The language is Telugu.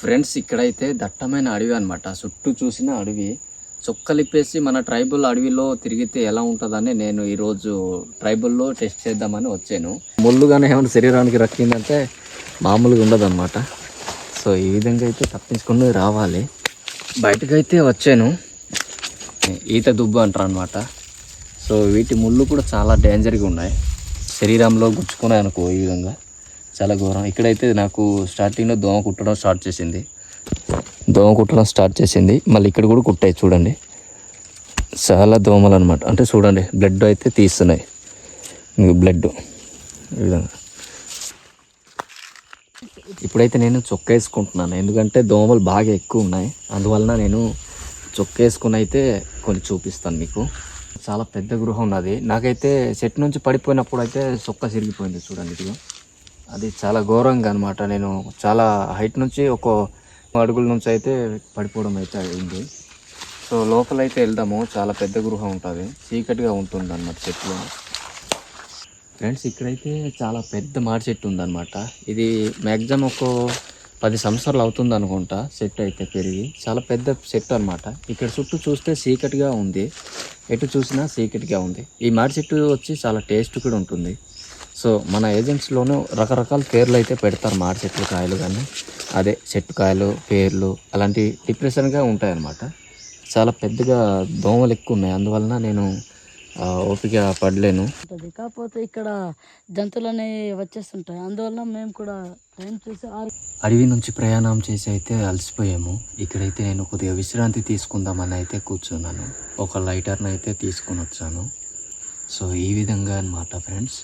ఫ్రెండ్స్ ఇక్కడైతే దట్టమైన అడవి అనమాట చుట్టూ చూసిన అడవి. చుక్కలిప్పేసి మన ట్రైబల్ అడవిలో తిరిగితే ఎలా ఉంటుందని నేను ఈరోజు ట్రైబల్లో టెస్ట్ చేద్దామని వచ్చాను. ముళ్ళుగానే ఏమైనా శరీరానికి రక్కిందంటే మామూలుగా ఉండదు సో ఈ విధంగా అయితే తప్పించుకుని రావాలి. బయటకైతే వచ్చాను. ఈత దుబ్బు అంటారు అనమాట సో వీటి ముళ్ళు కూడా చాలా డేంజర్గా ఉన్నాయి. శరీరంలో గుచ్చుకున్నాయి అనుకో ఈ విధంగా. చాలా ఘోరం. ఇక్కడైతే నాకు స్టార్టింగ్లో దోమ కుట్టడం స్టార్ట్ చేసింది. దోమ కుట్టడం స్టార్ట్ చేసింది. మళ్ళీ ఇక్కడ కూడా కుట్టాయి చూడండి. చాలా దోమలు అనమాట అంటే చూడండి బ్లడ్ అయితే తీస్తున్నాయి. ఇంక బ్లడ్ ఈ విధంగా. ఇప్పుడైతే నేను చొక్క వేసుకుంటున్నాను. ఎందుకంటే దోమలు బాగా ఎక్కువ ఉన్నాయి. అందువలన నేను చొక్క వేసుకుని అయితే కొన్ని చూపిస్తాను మీకు. చాలా పెద్ద గృహం ఉన్నది నాకైతే చెట్టు నుంచి పడిపోయినప్పుడు అయితే చొక్క సిరిగిపోయింది చూడండి ఇదిగో. అది చాలా ఘోరంగా అనమాట నేను చాలా హైట్ నుంచి ఒక అడుగుల నుంచి అయితే పడిపోవడం అయితే అయింది. సో లోపలైతే వెళ్దాము. చాలా పెద్ద గృహం ఉంటుంది. చీకటిగా ఉంటుంది అన్నమాట చెట్లు. ఫ్రెండ్స్ ఇక్కడైతే చాలా పెద్ద మాడి చెట్టు ఉందన్నమాట. ఇది మ్యాక్సిమం ఒక పది సంవత్సరాలు అవుతుంది అనుకుంటా చెట్టు అయితే పెరిగి. చాలా పెద్ద చెట్టు అనమాట ఇక్కడ చుట్టూ చూస్తే చీకటిగా ఉంది. ఎటు చూసినా చీకటిగా ఉంది. ఈ మాడి చెట్టు వచ్చి చాలా టేస్ట్ కూడా ఉంటుంది. సో మన ఏజెంట్స్లోనూ రకరకాల పేర్లు అయితే పెడతారు మాడి చెట్లు కాయలు కానీ అదే చెట్టు కాయలు పేర్లు అలాంటి డిప్రెషన్గా ఉంటాయి అన్నమాట చాలా పెద్దగా దోమలు ఎక్కువ ఉన్నాయి. అందువలన నేను ఓపిక పడలేను. కాకపోతే ఇక్కడ జంతువులు అనేవి వచ్చేస్తుంటాయి. అందువల్ల మేము కూడా టైం చూసి అడవి నుంచి ప్రయాణం చేసి అయితే అలసిపోయాము. ఇక్కడైతే నేను కొద్దిగా విశ్రాంతి తీసుకుందామని అయితే కూర్చున్నాను. ఒక లైటర్ని అయితే తీసుకొని వచ్చాను సో ఈ విధంగా అన్నమాట ఫ్రెండ్స్.